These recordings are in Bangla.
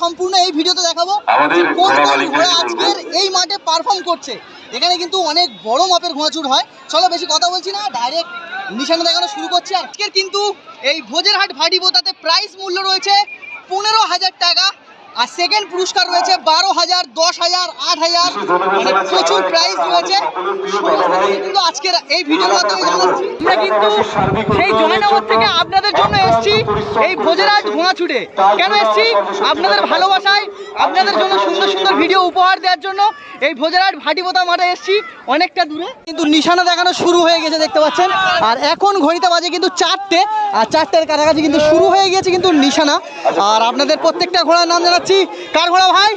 সম্পূর্ণ এই ভিডিওতে দেখাবো কোন কোন ঘোড়া আজকের এই মাঠে পারফর্ম করছে। এখানে কিন্তু অনেক বড় মাপের ঘোড়াচুর হয়। চলো বেশি কথা বলছি না ডাইরেক্ট নিশানা দেখানো শুরু করছি। আজকের কিন্তু এই ভোজেরহাট ভাটিপোতাতে প্রাইস মূল্য রয়েছে পনেরো হাজার টাকা। আর সেকেন্ড পুরস্কার রয়েছে বারো হাজার, দশ হাজার, আট হাজার। মানে প্রচুর প্রাইস রয়েছে। কিন্তু আজকের এই ভিডিওর মাধ্যমে জানাচ্ছি, আমরা কিন্তু সেই জয়নগর থেকে আপনাদের জন্য এসেছি এই ভোজেরাট ঘোড়া ছুটে কেন এসেছি? আপনাদের ভালোবাসায়, আপনাদের জন্য সুন্দর সুন্দর ভিডিও উপহার দেওয়ার জন্য এই ভোজেরাট ভাটিপোতা মাঠে এসেছি অনেকটা দূরে। কিন্তু নিশানা দেখানো শুরু হয়ে গেছে, দেখতে পাচ্ছেন। আর এখন ঘড়িতে বাজে কিন্তু চারটে, আর চারটের কাছাকাছি কিন্তু শুরু হয়ে গিয়েছে কিন্তু নিশানা। আর আপনাদের প্রত্যেকটা ঘোড়ার নাম জানাচ্ছি। কার ঘোড়া ভাই?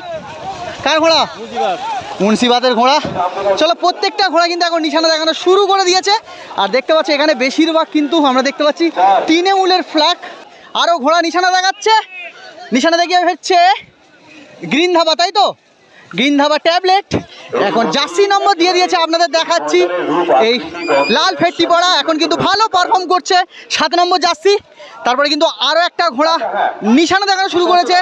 কার ঘোড়া? মুন্সিবাদের ঘোড়া। চলো, প্রত্যেকটা ঘোড়া কিন্তু এখন নিশানা দেখানো শুরু করে দিয়েছে। আর দেখতে পাচ্ছি, এখানে বেশিরভাগ কিন্তু আমরা দেখতে পাচ্ছি তৃণমূলের ফ্ল্যাগ আরও ঘোড়া নিশানা দেখাচ্ছে। নিশানা দেখিয়ে হচ্ছে গ্রিন ধাবা, তাই তো? Green Dhaba tablet. এখন জার্সি নম্বর দিয়ে দিয়েছে আপনাদের দেখাচ্ছি। এই লাল ফেটটি পড়া এখন কিন্তু ভালো পারফর্ম করছে। সাত নম্বর জার্সি তারপরে কিন্তু আরও একটা ঘোড়া নিশানা দেখানো শুরু করেছে।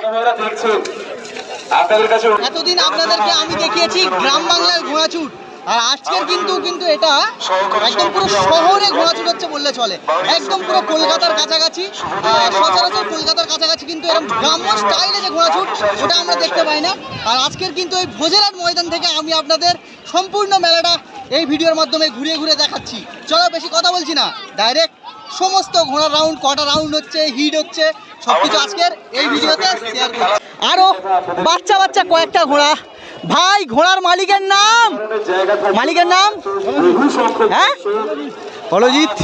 এতদিন আপনাদেরকে আমি দেখিয়েছি গ্রাম বাংলার ঘোড়াছুট আর আজকের কিন্তু কিন্তু এটা একদম পুরো শহরে ঘোড়াছুট হচ্ছে বললে চলে। একদম পুরো কলকাতার কাছাকাছি। সচরাচর কলকাতার কাছাকাছি কিন্তু এরকম গ্রাম্য স্টাইলে যে ঘোড়াছুট ওটা আমরা দেখতে পাই না। আর আজকের কিন্তু এই ভোজেরাট ময়দান থেকে আমি আপনাদের সম্পূর্ণ মেলাটা এই ভিডিওর মাধ্যমে ঘুরে ঘুরে দেখাচ্ছি। চলো বেশি কথা বলছি না। ডাইরেক্ট সমস্ত ঘোড়ার রাউন্ড কটা রাউন্ড হচ্ছে হিট হচ্ছে সবকিছু আজকের এই ভিডিওতে শেয়ার করছি। আরও বাচ্চা বাচ্চা কয়েকটা ঘোড়া ভাই, ঘোড়ার মালিকের নাম? মালিকের নাম? হ্যাঁ? হলজিৎ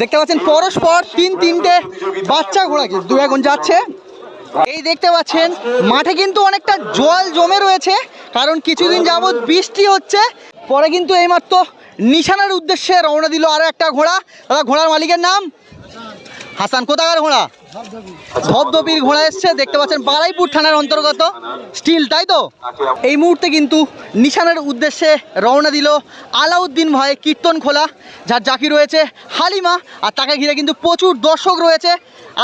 দেখতে পাচ্ছেন, পরস্পর তিন, তিনটে বাচ্চা ঘোড়া দু এখন যাচ্ছে। এই দেখতে পাচ্ছেন, মাঠে কিন্তু অনেকটা জল জমে রয়েছে, কারণ কিছুদিন যাবৎ বৃষ্টি হচ্ছে। পরে কিন্তু এইমাত্র নিশানার উদ্দেশ্যে রওনা দিল আরও একটা ঘোড়া। দাদা, ঘোড়ার মালিকের নাম? হাসান, কোথাকার ঘোড়া? ধবধবির ঘোড়া এসছে, দেখতে পাচ্ছেন বারাইপুর থানার অন্তর্গত স্টিল, তাই তো? এই মুহূর্তে কিন্তু নিশানের উদ্দেশ্যে রওনা দিল আলাউদ্দিন ভাই কীর্তন খোলা, যার জাকি রয়েছে হালিমা, আর তাকে ঘিরে কিন্তু প্রচুর দর্শক রয়েছে।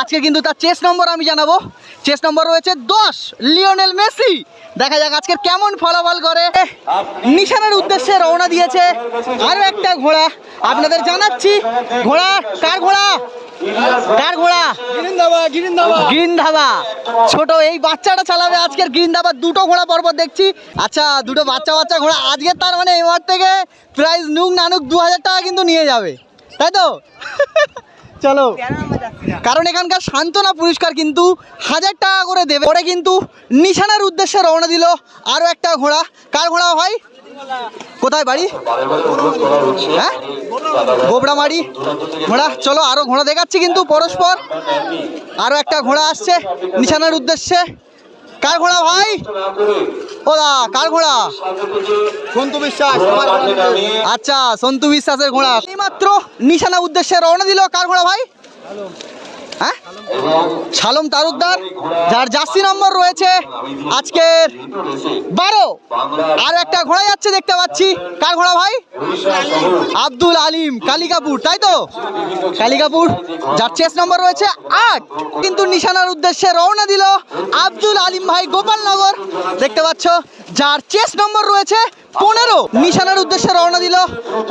আজকে কিন্তু তার চেস নম্বর আমি জানাব। চেস নম্বর রয়েছে দশ, লিওনেল মেসি। দেখা যাক আজকের কেমন ফলাফল করে। নিশানের উদ্দেশ্যে রওনা দিয়েছে আরও একটা ঘোড়া। আপনাদের জানাচ্ছি, ঘোড়া, কার ঘোড়া? কার ঘোড়া? গ্রিন এই বাচ্চাটা চালাবে আজকের দুটো ঘোড়া পরপর দেখছি। আচ্ছা দুটো বাচ্চা বাচ্চা ঘোড়া। আজকে তার মানে দু হাজার টাকা কিন্তু নিয়ে যাবে। তাই তো? চলো। কারণ এখানকার সান্ত্বনা পুরস্কার কিন্তু হাজার টাকা করে দেবে। পরে কিন্তু নিশানার উদ্দেশ্যে রওনা দিল আরও একটা ঘোড়া। কার ঘোড়া ভাই কোথায় বাড়ি? হ্যাঁ? গোবরামারি। ঘোড়া চলো আরও ঘোড়া দেখাচ্ছি কিন্তু পরস্পর। আরও একটা ঘোড়া আসছে নিশানার উদ্দেশ্যে। কার ঘোড়া ভাই? ও দা কার ঘোড়া? সন্তু বিশ্বাস আচ্ছা সন্তু বিশ্বাসের ঘোড়া। মাত্র নিশানা উদ্দেশ্যে রওনা দিল কার ঘোড়া ভাই? হ্যাঁ? শালম যার জার্সি নম্বর রয়েছে আজকের বারো। আর একটা ঘোড়া যাচ্ছে দেখতে পাচ্ছি। কার ঘোড়া ভাই? আব্দুল আলিম, কালিকাপুর, তাই তো? কালিকাপুর, যার চেস নম্বর রয়েছে আট। কিন্তু নিশানার উদ্দেশ্যে রওনা দিল আব্দুল আলিম ভাই গোপালনগর। দেখতে পাচ্ছ, যার চেস নম্বর রয়েছে পনেরো। নিশানার উদ্দেশ্যে রওনা দিল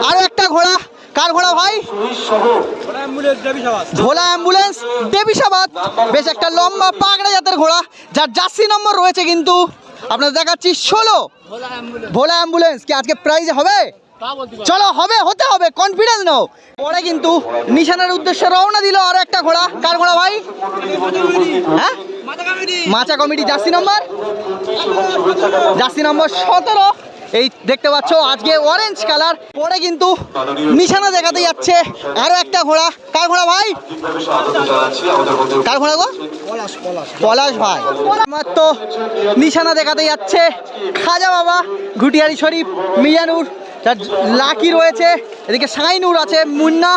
আরও একটা ঘোড়া। কার ঘোড়া ভাই? ভোলা অ্যাম্বুলেন্স দেবিসাবাদ বেশ একটা লম্বা পাগড়া জাতের ঘোড়া, যার জার্সি নম্বর রয়েছে কিন্তু। আপনাদের দেখাচ্ছি, ষোলো। ভোলা অ্যাম্বুলেন্স, কি আজকে প্রাইজ হবে? চলো, হবে, হতে হবে কনফিডেন্স নাও। পরে কিন্তু নিশানার উদ্দেশ্যে রওনা দিল আর একটা ঘোড়া। কার ঘোড়া ভাই? হ্যাঁ? মাচা committee, jersey number? Jersey number সতেরো। এই দেখতে পাচ্ছ, আজকে অরেঞ্জ কালার পরে কিন্তু নিশানা দেখাতে যাচ্ছে আরও একটা ঘোড়া। কার ঘোড়া ভাই? কার ঘোড়া গো? পলাশ ভাই। আমার তো নিশানা দেখাতে যাচ্ছে। খাজা বাবা ঘুটিয়ারি শরীফ, মিজানুর, তার লাকি রয়েছে। এদিকে সাইনুর আছে, মুন্না।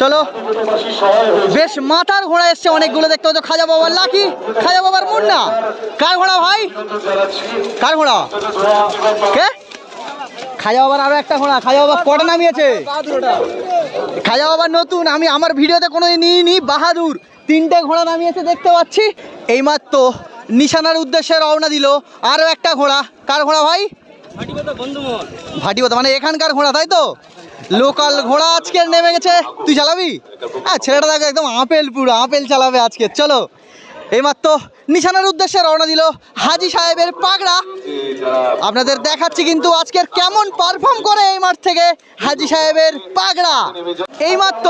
চলো। বেশ মাথার ঘোড়া এসছে অনেকগুলো দেখতে হতো খাজা বাবার লাকি খাজা বাবার মুন্না। কার ঘোড়া ভাই? কার ঘোড়া? কে? খাজা বাবার আরও একটা ঘোড়া খাজা বাবা কটা নামিয়েছে। খাজা বাবার নতুন আমি আমার ভিডিওতে কোনো নিইনি বাহাদুর। তিনটে ঘোড়া নামিয়েছে দেখতে পাচ্ছি। এইমাত্র নিশানার উদ্দেশ্যে রওনা দিল। আরও একটা ঘোড়া। কার ঘোড়া ভাই? ভাটিপথা মানে এখানকার ঘোড়া তাই তো? লোকাল ঘোড়া আজকে নেমে গেছে। তুই চালাবি? হ্যাঁ ছেলেটা দেখো একদম আপেল পুরো, আপেল চালাবে আজকে। চলো, এইমাত্র নিশানার উদ্দেশ্যে রওনা দিল হাজি সাহেবের পাগড়া। আপনাদের দেখাচ্ছি কিন্তু আজকের কেমন পারফর্ম করে এই মাঠ থেকে হাজি সাহেবের পাগড়া। এইমাত্র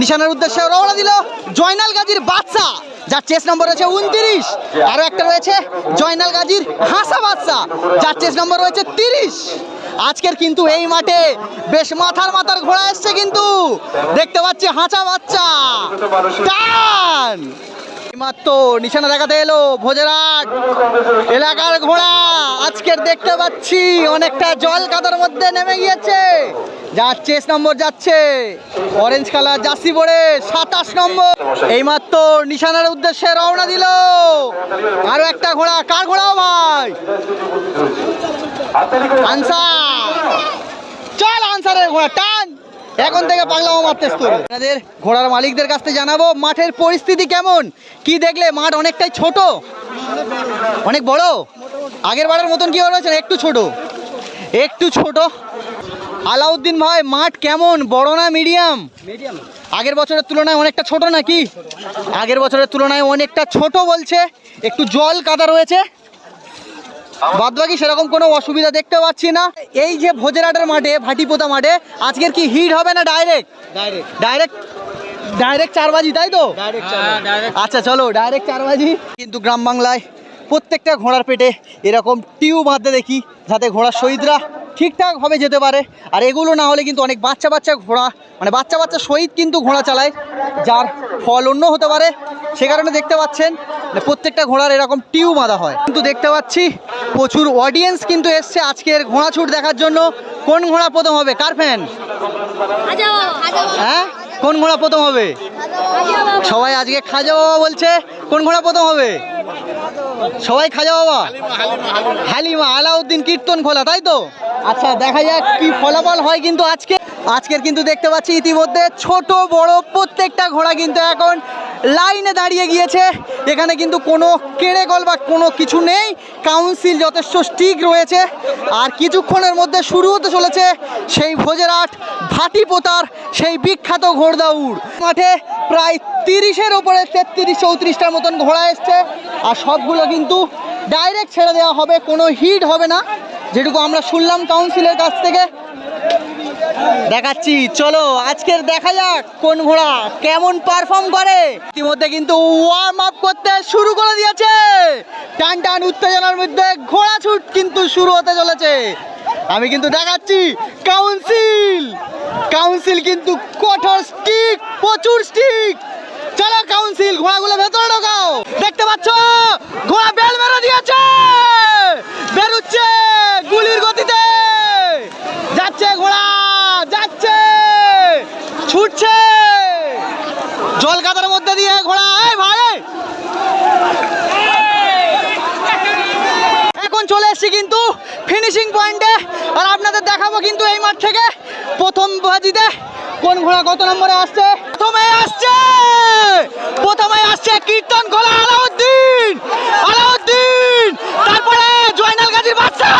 নিশানার উদ্দেশ্যে রওনা দিল জয়নাল গাজীর বাচ্চা যার চেস নম্বর রয়েছে উনত্রিশ। আরও একটা রয়েছে জয়নাল গাজীর হাসা বাচ্চা যার চেস নম্বর রয়েছে তিরিশ। আজকের কিন্তু এই মাঠে বেশ মাথার মাথার ঘোড়া এসছে কিন্তু। দেখতে পাচ্ছি হাঁচা বাচ্চা। মাত্র নিশানা দেখাতে এলো ভোজরাট এলাকার ঘোড়া, আজকের দেখতে পাচ্ছি অনেকটা জল কাদার মধ্যে নেমে গিয়েছে। যার চেস নম্বর যাচ্ছে অরেঞ্জ কালার জার্সি পরে সাতাশ নম্বর। এইমাত্র নিশানার উদ্দেশ্যে রওনা দিল। আরও একটা ঘোড়া, কার ঘোড়াও ভাই? আনসার। চল আনসারের ঘোড়া, টান। এখন থেকে পাগলামো মারতে তোর আপনাদের ঘোড়ার মালিকদের কাছ থেকে জানাব, মাঠের পরিস্থিতি কেমন? কি দেখলে মাঠ অনেকটাই ছোট? অনেক বড়? আগের বারের মতন কি রয়েছে একটু ছোট। একটু ছোট। আলাউদ্দিন ভাই, মাঠ কেমন? বড় না মিডিয়াম? আগের বছরের তুলনায় অনেকটা ছোট নাকি? আগের বছরের তুলনায় অনেকটা ছোট বলছে। একটু জল কাদা রয়েছে। বাদ বাকি সেরকম কোনো অসুবিধা দেখতে পাচ্ছি না। এই যে ভোজেরাটের মাঠে ভাটিপোতা মাঠে আজকের কি হিট হবে না ডাইরেক্ট ডাইরেক্ট ডাইরেক্ট ডাইরেক্ট চার বাজি তাই তো? আচ্ছা চলো ডাইরেক্ট চার বাজি কিন্তু গ্রাম বাংলায় প্রত্যেকটা ঘোড়ার পেটে এরকম টিউব বাঁধতে দেখি যাতে ঘোড়ার শহীদরা ঠিকঠাকভাবে যেতে পারে। আর এগুলো না হলে কিন্তু অনেক বাচ্চা বাচ্চা ঘোড়া মানে বাচ্চা বাচ্চা সহিত কিন্তু ঘোড়া চালায় যার ফল অন্য হতে পারে। সে কারণে দেখতে পাচ্ছেন প্রত্যেকটা ঘোড়ার এরকম টিউ বাঁধা হয়। কিন্তু দেখতে পাচ্ছি প্রচুর অডিয়েন্স কিন্তু এসছে আজকের ঘোড়া ছুট দেখার জন্য। কোন ঘোড়া প্রথম হবে? কার ফ্যান হ্যাঁ? কোন ঘোড়া প্রথম হবে? সবাই আজকে খাজা বাবা বলছে, কোন ঘোড়া প্রথম হবে? সবাই খাজা বাবা? হালিমা আলাউদ্দিন কীর্তন খোলা, তাই তো? আচ্ছা দেখা যাক কি ফলাফল হয় কিন্তু আজকে। আজকের কিন্তু দেখতে পাচ্ছি ইতিমধ্যে ছোট, বড় প্রত্যেকটা ঘোড়া কিন্তু এখন লাইনে দাঁড়িয়ে গিয়েছে। এখানে কিন্তু কোনো কেড়ে গল বা কোনো কিছু নেই। কাউন্সিল যথেষ্ট স্টিক রয়েছে। আর কিছুক্ষণের মধ্যে শুরু হতে চলেছে সেই ভোজেরাট ভাটি পোতার সেই বিখ্যাত ঘোড়দৌড় মাঠে প্রায় তিরিশের ওপরে তেত্রিশ, চৌত্রিশটার মতন ঘোড়া এসছে। আর সবগুলো কিন্তু ডাইরেক্ট ছেড়ে দেওয়া হবে, কোনো হিট হবে না। যেটুকু আমরা শুনলাম কাউন্সিলের কাছ থেকে। দেখাচ্ছি, চলো, আজকের দেখা যাক কোন ঘোড়া কেমন পারফর্ম করে। ইতিমধ্যে কিন্তু ওয়ার্ম আপ করতে শুরু করে দিয়েছে। টান টান উত্তেজনার মধ্যে ঘোড়া ছুট কিন্তু শুরু হতে চলেছে। আমি কিন্তু দেখাচ্ছি কাউন্সিল কাউন্সিল কিন্তু কঠোর স্টিক প্রচুর স্টিক চলো কাউন্সিল ঘোড়াগুলো ভেতরে ঢোকাও। দেখতে পাচ্ছ, ঘোড়া বেল মেরে দিয়েছে বেরুচ্ছে গুলির গতিতে যাচ্ছে ঘোড়া যাচ্ছে ছুটছে। জল কাদার মধ্যে দিয়ে ঘোড়া ভাই এখন চলে এসছি কিন্তু ফিনিশিং পয়েন্টে আর আপনাদের দেখাবো কিন্তু এই মাঠ থেকে প্রথম বাজিতে কোন ঘোড়া কত নম্বরে আসছে। প্রথমে আসছে প্রথমে আসছে কীর্তন খোলা আলাউদ্দিন আলাউদ্দিন তারপরে জয়নাল গাজীর বাচ্চা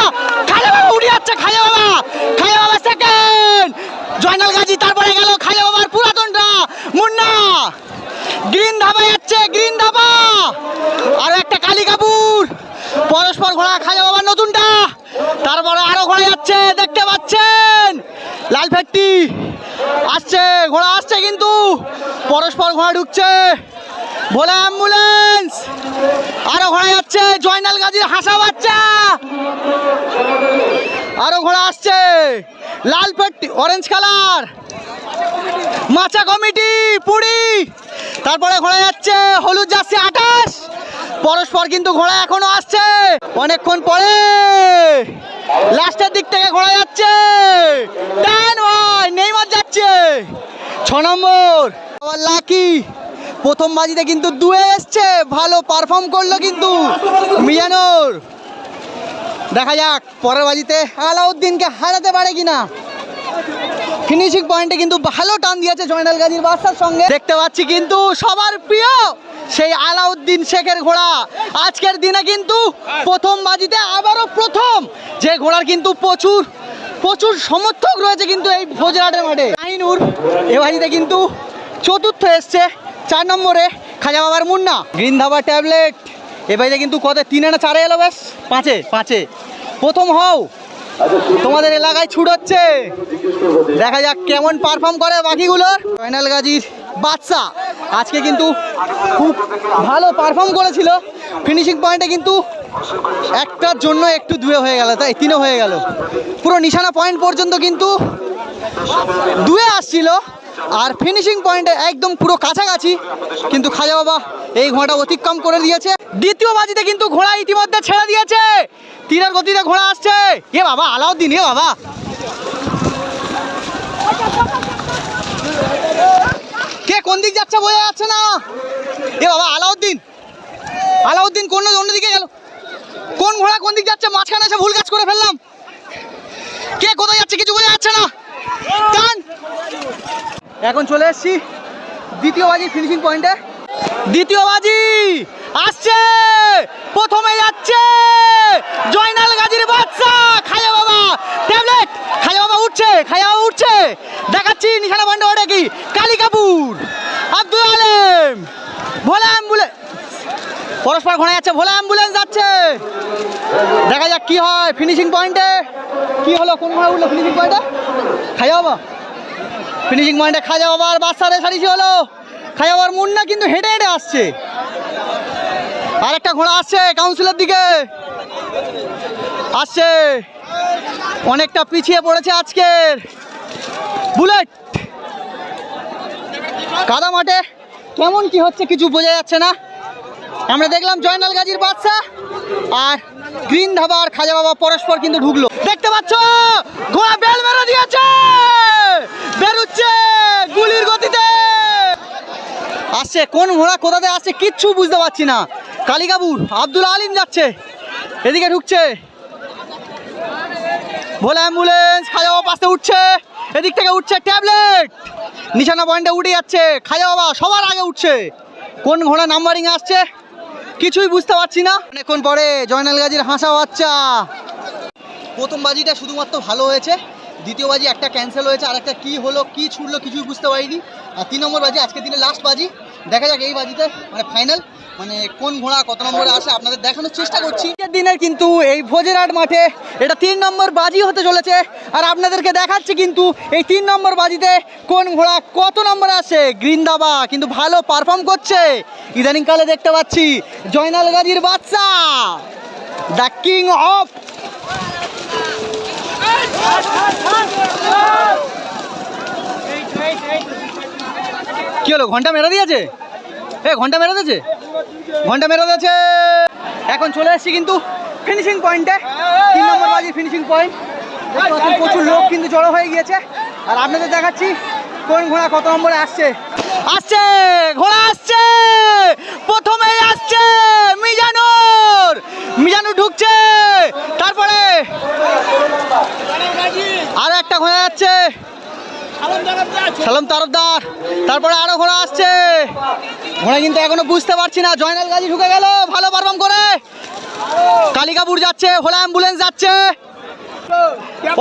খাজা বাবা উড়ে যাচ্ছে খাজা বাবা খাজা বাবা সেকেন্ড জয়নাল গাজী তারপরে গেল খাজা বাবার পুরাতনটা মুন্না গ্রিন ধাবা যাচ্ছে গ্রিন ধাবা আর একটা কালী কাপুর পরস্পর ঘোড়া খাজা বাবার নতুনটা তারপরে আরও ঘোড়া যাচ্ছে দেখতে পাচ্ছেন লাল ফেটটি আসছে ঘোড়া আসছে কিন্তু পরস্পর ঘোড়া ভোলা অ্যাম্বুলেন্স। আরও ঘোড়া যাচ্ছে জয়নাল গাজীর হাসা বাচ্চা। আরও ঘোড়া আসছে। লাল পেট্টি অরেঞ্জ কালার মাচা কমিটি, পুরি। তারপরে ঘোড়া যাচ্ছে, হলুদ যাচ্ছে আকাশ পরস্পর কিন্তু ঘোড়া এখনও আসছে। অনেকক্ষণ পরে লাস্টের দিক থেকে ঘোড়া যাচ্ছে। নেইমার যাচ্ছে। ছ নম্বর। আবার লাকি। প্রথম বাজিতে কিন্তু দুয়ে এসছে। ভালো পারফর্ম করল কিন্তু মিজানোর দেখা যাক, পরের বাজিতে আলাউদ্দিনকে হারাতে পারে কিনা। ফিনিশিং পয়েন্টে কিন্তু ভালো টান দিয়েছে জয়নাল গাজীর বাদশার সঙ্গে। দেখতে পাচ্ছি কিন্তু সবার প্রিয় সেই আলাউদ্দিন শেখের ঘোড়া। আজকের দিনে কিন্তু প্রথম বাজিতে আবারও প্রথম। যে ঘোড়ার কিন্তু প্রচুর প্রচুর সমর্থক রয়েছে কিন্তু এই ভোজরাটের মাঠে। আইনুর এ বাজিতে কিন্তু চতুর্থ এসছে, চার নম্বরে খাজা বাবার মুন্না। Green Dhaba tablet. এ বাজিতে কিন্তু কত তিনে না চারে এলো ব্যাস পাঁচে পাঁচে। প্রথম হও। তোমাদের এলাকায় ছুট হচ্ছে। দেখা যাক কেমন পারফর্ম করে বাকিগুলোর ফাইনাল গাজীর বাচ্চা। আজকে কিন্তু খুব ভালো পারফর্ম করেছিল। ফিনিশিং পয়েন্টে কিন্তু একটার জন্য একটু দুয়ে হয়ে গেল, তাই তিনে হয়ে গেল। পুরো নিশানা পয়েন্ট পর্যন্ত কিন্তু দুয়ে আসছিল। আর ফিনিশিং পয়েন্টে একদম পুরো কাছাকাছি। কিন্তু খাজা বাবা এই ঘোড়াটা অতিক্রম করে দিয়েছে। দ্বিতীয় বাজিতে কিন্তু ঘোড়া ইতিমধ্যে ছেড়ে দিয়েছে। তীরের গতিতে ঘোড়া আসছে। এ বাবা, আলাউদ্দিন, এ বাবা। কে কোন দিক যাচ্ছে বোঝা যাচ্ছে না। এ বাবা, আলাউদ্দিন। আলাউদ্দিন কোন অন্যদিকে গেল। কোন ঘোড়া কোন দিক যাচ্ছে? মাঝখানে এসে ভুল কাজ করে ফেললাম। কে কোথায় যাচ্ছে কিছু বোঝা যাচ্ছে না। এখন চলে এসছি দ্বিতীয় বাজি ফিনিশিং পয়েন্টে দ্বিতীয় বাজি। আসছে! প্রথমে যাচ্ছে! জয়নাল গাজীর বাচ্চা! খায়া বাবা! ট্যাবলেট! খায়া বাবা উঠছে! খায়া বাবা উঠছে! দেখাচ্ছি নিশানা বান্ড ওটা কি? কালী কাপুর! আব্দুল আলেম! ভোলা অ্যাম্বুলেন্স পরস্পর ঘোরা যাচ্ছে, ভোলা অ্যাম্বুলেন্স যাচ্ছে! দেখা যাক কি হয় ফিনিশিং পয়েন্টে কি হলো? কোন ঘোড়া উঠল ফিনিশিং পয়েন্টে খায়া বাবা! ফিনিশিং পয়েন্টে খাজা বাবার বাচ্চারে সারিছি হলো। খাজা বাবার মুন্না কিন্তু হেঁটে হেঁটে আসছে। আরেকটা ঘোড়া আসছে কাউন্সিলের দিকে। আসছে। অনেকটা পিছিয়ে পড়েছে আজকের। বুলেট কাদা মাঠে। কেমন কি হচ্ছে কিছু বোঝা যাচ্ছে না। আমরা দেখলাম জয়নাল গাজীর বাচ্চা আর গ্রিন ধাবা আর খাজা বাবা পরস্পর কিন্তু ঢুকলো। দেখতে পাচ্ছ? ঘোড়া বেল মেরে দিয়েছে! আসছে, কোন ঘোড়া কোথাতে আসছে কিচ্ছু বুঝতে পারছি না। কালিকাপুর আব্দুল আলিম যাচ্ছে, এদিকে ঢুকছে। ভোলা অ্যাম্বুলেন্স, খাজা বাবা পাশে উঠছে, এদিক থেকে উঠছে ট্যাবলেট। নিশানা পয়েন্টে উঠে যাচ্ছে, খাজা বাবা সবার আগে উঠছে। কোন ঘোড়া নাম্বারিং আসছে, কিছুই বুঝতে পারছি না। অনেকক্ষণ পরে জয়নাল গাজীর হাসা বাচ্চা। প্রথম বাজিটা শুধুমাত্র ভালো হয়েছে। দ্বিতীয় বাজি, একটা ক্যান্সেল হয়েছে, আর একটা কী হলো, কী ছুটলো কিছুই বুঝতে পারিনি। আর তিন নম্বর বাজি, আজকের দিনে লাস্ট বাজি। দেখা যাক এই বাজিতে মানে ফাইনাল মানে কোন ঘোড়া কত নম্বরে আসে, আপনাদের দেখানোর চেষ্টা করছি। দিনের কিন্তু এই ভোজেরহাট মাঠে এটা তিন নম্বর বাজি হতে চলেছে, আর আপনাদেরকে দেখাচ্ছি কিন্তু এই তিন নম্বর বাজিতে কোন ঘোড়া কত নম্বরে আসে। গ্রিন দাবা কিন্তু ভালো পারফর্ম করছে। ইদানিং কালে দেখতে পাচ্ছি জয়নাল গাজীর বাচ্চা। দ্য কিং অফ কি হলো, ঘণ্টা মেরে দিয়েছে? এ, ঘণ্টা মেরে দিয়েছে? ঘণ্টা মেরে দিয়েছে। এখন চলে এসেছি কিন্তু ফিনিশিং পয়েন্টে তিন নম্বর বাজি ফিনিশিং পয়েন্ট প্রচুর লোক কিন্তু জড়ো হয়ে গিয়েছে। আর আপনাদের দেখাচ্ছি কোন ঘোড়া কত নম্বরে আসছে। আসছে! ঘোড়া আসছে! প্রথমেই আসছে মিজানুর মিজানুর ঢুকছে তারপরে আরও একটা ঘোড়া যাচ্ছে সালাম তারফদার তারপরে আরও ঘোড়া আসছে ঘোড়া কিন্তু এখনও বুঝতে পারছি না। জয়নাল গাজী ঢুকে গেল, ভালো পারফর্ম করে। কালিকাপুর যাচ্ছে, হোলা অ্যাম্বুলেন্স যাচ্ছে।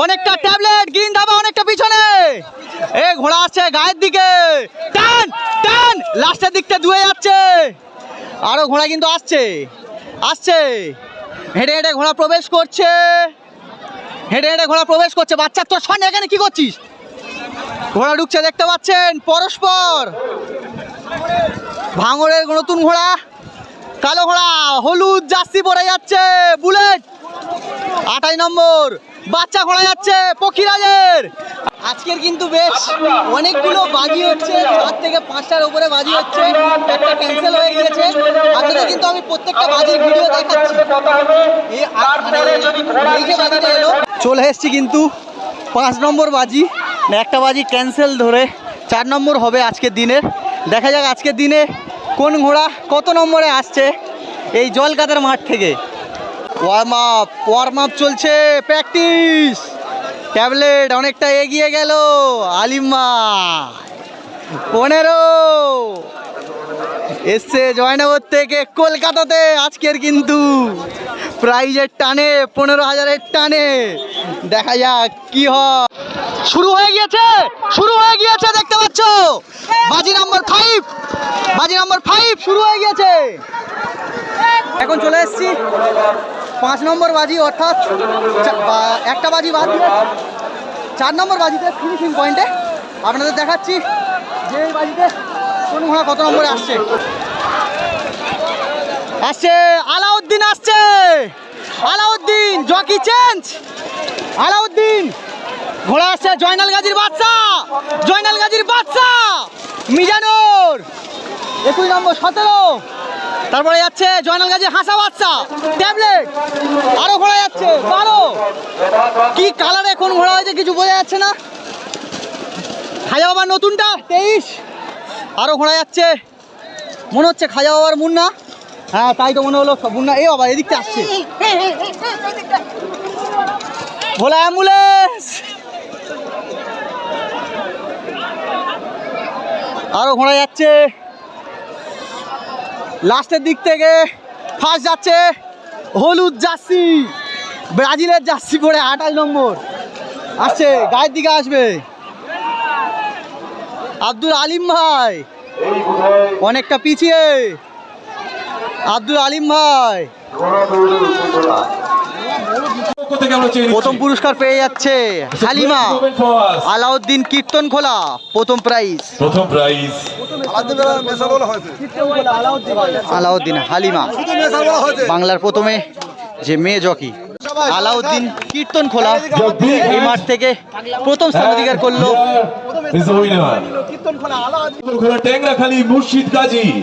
অনেকটা ট্যাবলেট গ্রিন ধাবা অনেকটা পিছনে। এ, ঘোড়া আসছে গায়ের দিকে। টান টান, লাস্টের দিকটা ধুয়ে যাচ্ছে। আরও ঘোড়া কিন্তু আসছে আসছে। হেঁটে হেঁটে ঘোড়া প্রবেশ করছে। হেঁটে হেঁটে ঘোড়া প্রবেশ করছে। বাচ্চা, তোর সামনে এখানে কি করছিস? ঘোড়া ঢুকছে, দেখতে পাচ্ছেন? পরস্পর। ভাঙড়ের নতুন ঘোড়া। কালো ঘোড়া, হলুদ, জার্সি পরে যাচ্ছে, বুলেট। আটাই নম্বর, বাচ্চা ঘোড়া যাচ্ছে, পক্ষীরাজের। আজকের কিন্তু বেশ অনেকগুলো বাজি হচ্ছে চার থেকে পাঁচটার উপরে বাজি হচ্ছে, একটা ক্যান্সেল হয়ে গিয়েছে। আপনাদের কিন্তু আমি প্রত্যেকটা বাজির ভিডিও দেখাচ্ছি। মানে এলো, চলে এসেছি কিন্তু। পাঁচ নম্বর বাজি একটা বাজি ক্যান্সেল ধরে, চার নম্বর হবে আজকের দিনের। দেখা যাক আজকের দিনে কোন ঘোড়া কত নম্বরে আসছে এই জলকাতার মাঠ থেকে। ওয়ার্ম আপ ওয়ার্ম আপ চলছে প্র্যাকটিস ট্যাবলেট অনেকটা এগিয়ে গেল আলিম্মা পনেরো। এসছে জয়নগর থেকে কলকাতাতে, আজকের কিন্তু প্রাইজের টানে, পনেরো হাজারের টানে। দেখা যাক কি হয়। শুরু হয়ে গিয়েছে, শুরু হয়ে গিয়েছে, দেখতে পাচ্ছ? বাজি নাম্বার ফাইভ বাজি নাম্বার ফাইভ শুরু হয়ে গিয়েছে। এখন চলে এসেছি পাঁচ নম্বর বাজি, অর্থাৎ একটা বাজি বাদ চার নম্বর বাজিতে ফিনিশিং পয়েন্টে আপনাদের দেখাচ্ছি যে বাজিতে ঘোড়া কত নম্বরে আসছে? আসছে, আলাউদ্দিন আসছে। Alauddin, jockey change. আলাউদ্দিন, ঘোড়া আসছে, জয়নাল গাজীর বাচ্চা। জয়নাল গাজীর বাচ্চা, মিজানুর। একুশ নম্বর, সতেরো। তারপরে যাচ্ছে জয়নাল গাজী হাসা বাচ্চা, ট্যাবলেট। আরও ঘোড়া যাচ্ছে, বারো। কি কালারে কোন ঘোড়া হয়েছে কিছু বোঝা যাচ্ছে না। খাজা বাবার নতুনটা, তেইশ। আরও ঘোড়া যাচ্ছে। মনে হচ্ছে খাজা বাবার মুন্না। হ্যাঁ তাই তো মনে হলো মুন্না। এ বাবা, এদিকটা আসছে। ভোলা অ্যাম্বুলেন্স! আরও ঘোড়া যাচ্ছে। লাস্টের দিক থেকে ফার্স্ট যাচ্ছে হলুদ জার্সি। ব্রাজিলের জার্সি পরে আঠাশ নম্বর। আসছে, গায়ের দিকে আসবে। আব্দুল আলিম ভাই। অনেকটা পিছিয়ে। আব্দুল আলিম ভাই। প্রথম পুরস্কার পেয়ে যাচ্ছে হালিমা. আলাউদ্দিন কীর্তন খোলা প্রথম প্রাইজ প্রথম প্রাইজ আলাউদ্দিন হালিমা। বাংলার প্রথমে যে মেয়ে জকি আলাউদ্দিন কীর্তন খোলা। এই মাঠ থেকে প্রথম স্থান অধিকার করল।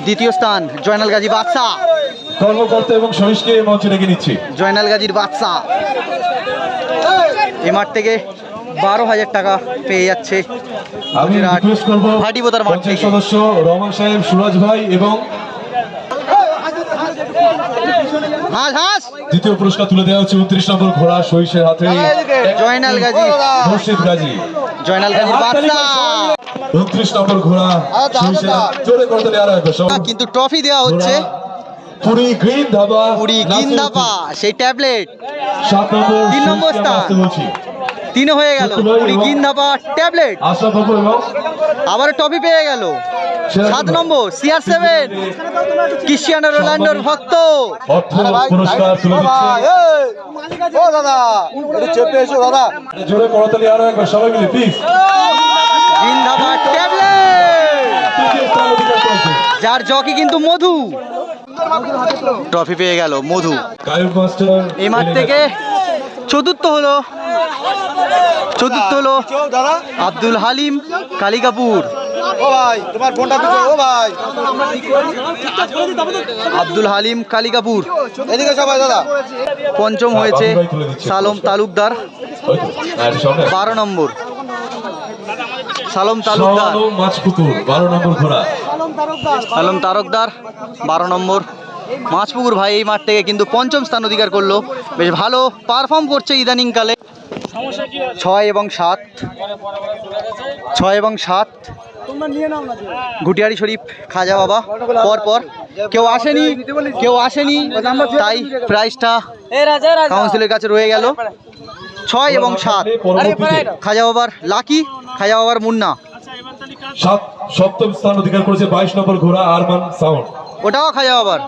দ্বিতীয় স্থান জয়নাল গাজী বাদশা কর্মকর্তা এবং সহিষ্কে মঞ্চে ডেকে নিচ্ছি। জয়নাল গাজীর বাদশা এই মাঠ থেকে বারো হাজার টাকা পেয়ে যাচ্ছে আমি রিকোয়েস্ট করব ভাটিবোতার মাঠ সদস্য রহমান সাহেব সুরাজ ভাই এবং হাঁস হাঁস দ্বিতীয় পুরস্কার তুলে দেওয়া হচ্ছে উনত্রিশ নম্বর ঘোড়া সহিসের হাতে। জয়নাল গাজী। মুর্শিদ গাজী। জয়নাল গাজী উনত্রিশ নম্বর ঘোড়া জোরে করতে দেওয়া কিন্তু ট্রফি দেওয়া হচ্ছে। পুরি গ্রিন ধাবা। পুরি গিন্দাপা সেই ট্যাবলেট। সাত নম্বর তিন নম্বর স্থান। তিনে হয়ে গেল। ট্যাবলেট। আবার ট্রফি পেয়ে গেল। সাত নম্বর সিআর সেভেন ক্রিশ্চিয়ানো রোনাল্ডোর ভক্ত। অর্থ পুরস্কার তুলে দিচ্ছে। ও দাদা চেপে এসো দাদা। জোরে করতালি আরও একবার সবাই মিলে প্লিজ গিন্দাপা ট্যাবলেট। তৃতীয় স্থান অধিকার করেছে যার জকি কিন্তু মধু। ট্রফি পেয়ে গেল মধু। মাঠ থেকে চতুর্থ হলো চতুর্থ হলো আব্দুল হালিম কালিকাপুর। ও ভাই তোমার ফোনটা দিচ্ছ ও ভাই। আব্দুল হালিম কালিকাপুর। এদিকে সবাই দাদা। পঞ্চম হয়েছে সালম তালুকদার। বারো নম্বর। সালম তালুকদার। সালম তারকদার বারো নম্বর। মাছপুকুর ভাই এই মাঠ থেকে কিন্তু পঞ্চম স্থান অধিকার করল। বেশ ভালো পারফর্ম করছে ইদানিংকালে। ছয় এবং সাত। ছয় এবং সাত। ঘুটিয়ারি শরীফ, খাজা বাবা পর পর কেউ আসেনি কেউ আসেনি, তাই প্রাইসটা কাউন্সিলের কাছে রয়ে গেল। ছয় এবং সাত। খাজা বাবার লাকি, খাজা বাবার মুন্না। সপ্তম স্থান অধিকার করেছে বাইশ নম্বর ঘোড়া আরমান সাউন্ড। ওটাও খাজা বাবার